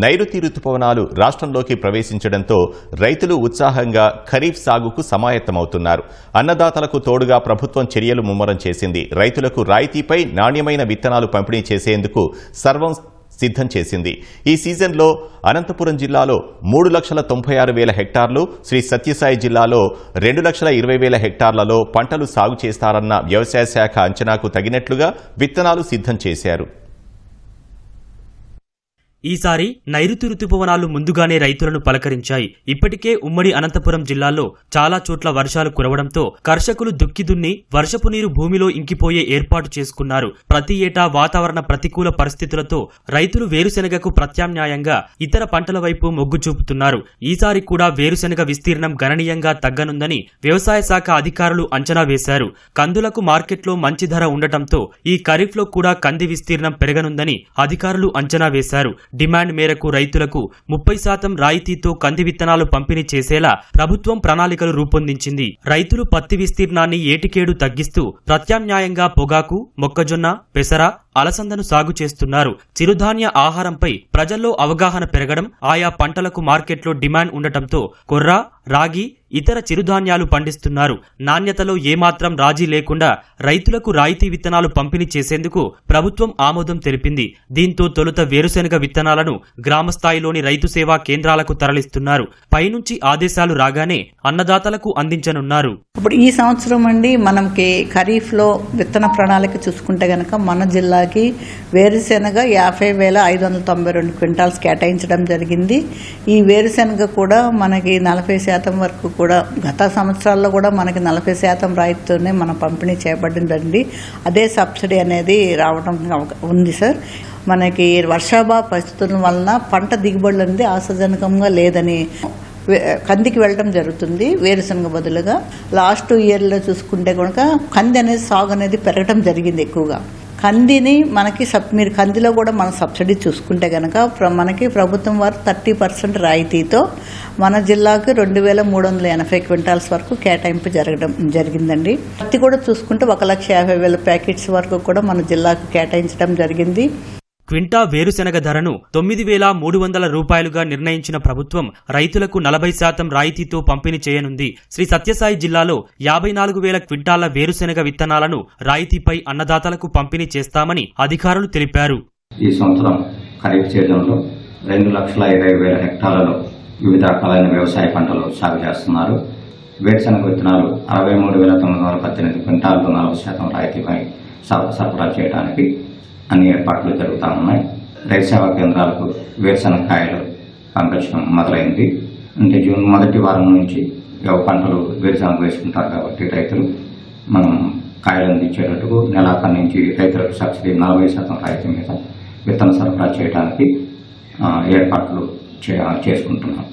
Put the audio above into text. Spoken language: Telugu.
నైరుతి రుతుపవనాలు రాష్ట్రంలోకి ప్రవేశించడంతో రైతులు ఉత్సాహంగా ఖరీఫ్ సాగుకు సమాయత్తమవుతున్నారు. అన్నదాతలకు తోడుగా ప్రభుత్వం చర్యలు ముమ్మరం చేసింది. రైతులకు రాయితీపై నాణ్యమైన విత్తనాలు పంపిణీ చేసేందుకు సర్వం సిద్ధం చేసింది. ఈ సీజన్లో అనంతపురం జిల్లాలో మూడు లక్షల తొంభై ఆరు వేల హెక్టార్లు శ్రీ సత్యసాయి జిల్లాలో రెండు లక్షల ఇరవై వేల హెక్టార్లలో పంటలు సాగు చేస్తారన్న వ్యవసాయ శాఖ అంచనాకు తగినట్లుగా విత్తనాలు సిద్ధం చేశారు. ఈసారి నైరుతి రుతుపవనాలు ముందుగానే రైతులను పలకరించాయి. ఇప్పటికే ఉమ్మడి అనంతపురం జిల్లాలో చాలా చోట్ల వర్షాలు కురవడంతో కర్షకులు దుక్కి దున్ని వర్షపు నీరు భూమిలో ఇంకిపోయే ఏర్పాటు చేసుకున్నారు. ప్రతి ఏటా వాతావరణ ప్రతికూల పరిస్థితులతో రైతులు వేరుశెనగకు ప్రత్యామ్నాయంగా ఇతర పంటల వైపు మొగ్గు చూపుతున్నారు. ఈసారి కూడా వేరుశెనగ విస్తీర్ణం గణనీయంగా తగ్గనుందని వ్యవసాయ శాఖ అధికారులు అంచనా వేశారు. కందులకు మార్కెట్లో మంచి ధర ఉండటంతో ఈ ఖరీఫ్లో కూడా కంది విస్తీర్ణం పెరగనుందని అధికారులు అంచనా వేశారు. డిమాండ్ మేరకు రైతులకు ముప్పై శాతం రాయితీతో కంది విత్తనాలు పంపిణీ చేసేలా ప్రభుత్వం ప్రణాళికలు రూపొందించింది. రైతులు పత్తి విస్తీర్ణాన్ని ఏటికేడు తగ్గిస్తూ ప్రత్యామ్నాయంగా పొగాకు మొక్కజొన్న పెసర అలసందను సాగు చేస్తున్నారు. చిరుధాన్య ఆహారంపై ప్రజల్లో అవగాహన పెరగడం ఆయా పంటలకు మార్కెట్లో డిమాండ్ ఉండటంతో కొర్ర రాగి ఇతర చిరుధాన్యాలు పండిస్తున్నారు. నాణ్యతలో ఏమాత్రం రాజీ లేకుండా రైతులకు రాయితీ విత్తనాలు పంపిణీ చేసేందుకు ప్రభుత్వం ఆమోదం తెలిపింది. దీంతో తొలుత వేరుశెనగ విత్తనాలను గ్రామస్థాయిలోని రైతు సేవా కేంద్రాలకు తరలిస్తున్నారు. పైనుంచి ఆదేశాలు రాగానే అన్నదాతలకు అందించనున్నారు. ఇప్పుడు ఈ సంవత్సరం అండి మనకి ఖరీఫ్లో విత్తన ప్రణాళిక చూసుకుంటే గనక మన జిల్లా జిల్లాకి వేరుశెనగ యాభై వేల ఐదు వందల తొంభై రెండు క్వింటాల్స్ కేటాయించడం జరిగింది. ఈ వేరుశెనగ కూడా మనకి నలభై శాతం వరకు కూడా గత సంవత్సరాల్లో కూడా మనకి నలభై శాతం రాయితీతోనే మనం పంపిణీ చేపట్టిందండి అదే సబ్సిడీ అనేది రావడం ఉంది సార్. మనకి వర్షాభావ పరిస్థితుల వలన పంట దిగుబడులు అనేది ఆశాజనకంగా లేదని కందికి వెళ్ళడం జరుగుతుంది వేరుశనగ బదులుగా. లాస్ట్ ఇయర్లో చూసుకుంటే కనుక కంది అనేది సాగు అనేది పెరగడం జరిగింది ఎక్కువగా. కందిని మనకి సబ్ మీరు కందిలో కూడా మన సబ్సిడీ చూసుకుంటే కనుక ప్ర- మనకి ప్రభుత్వం వారు థర్టీ పర్సెంట్ రాయితీతో మన జిల్లాకు రెండు వేల మూడు వందల ఎనభై క్వింటాల్స్ వరకు కేటాయింపు జరగడం జరిగిందండి. పత్తి కూడా చూసుకుంటే ఒక లక్ష యాభై వేల ప్యాకెట్స్ వరకు కూడా మన జిల్లాకు కేటాయించడం జరిగింది. క్వింటా వేరుశెనగ ధరను తొమ్మిది వేల మూడు వందల రూపాయలుగా నిర్ణయించిన ప్రభుత్వం రైతులకు నలభై శాతం రాయితీతో పంపిణీ చేయనుంది. శ్రీ సత్యసాయి జిల్లాలో యాభై నాలుగు వేల క్వింటాల వేరుశెనగ విత్తనాలను రాయితీపై అన్నదాతలకు పంపిణీ చేస్తామని అధికారులు తెలిపారు. ఈ సంవత్సరం ఖరీఫ్ సీజన్లో రెండు లక్షల ఇరవై వేల హెక్టార్లలో వివిధ రకాలైన వ్యవసాయ పంటలు సాగు చేస్తున్నారు. వేరుశనగ విత్తనాలు అరవై మూడు వేల తొమ్మిది వందల పద్దెనిమిది క్వింటాలకు నలభై శాతం రాయితీపై సరఫరా చేయడానికి అన్ని ఏర్పాట్లు జరుగుతూ ఉన్నాయి రైతు సేవా కేంద్రాలకు వేరుశనగ కాయలు పంపించడం మొదలైంది. అంటే జూన్ మొదటి వారం నుంచి పంటలు వేరుశనగ వేసుకుంటారు కాబట్టి రైతులు మనం కాయలు అందించేటట్టుకు నెలాఖరు నుంచి రైతులకు సబ్సిడీ నలభై శాతం రాయితీ మీద విత్తన సరఫరా చేయడానికి ఏర్పాట్లు చే- చేసుకుంటున్నాం.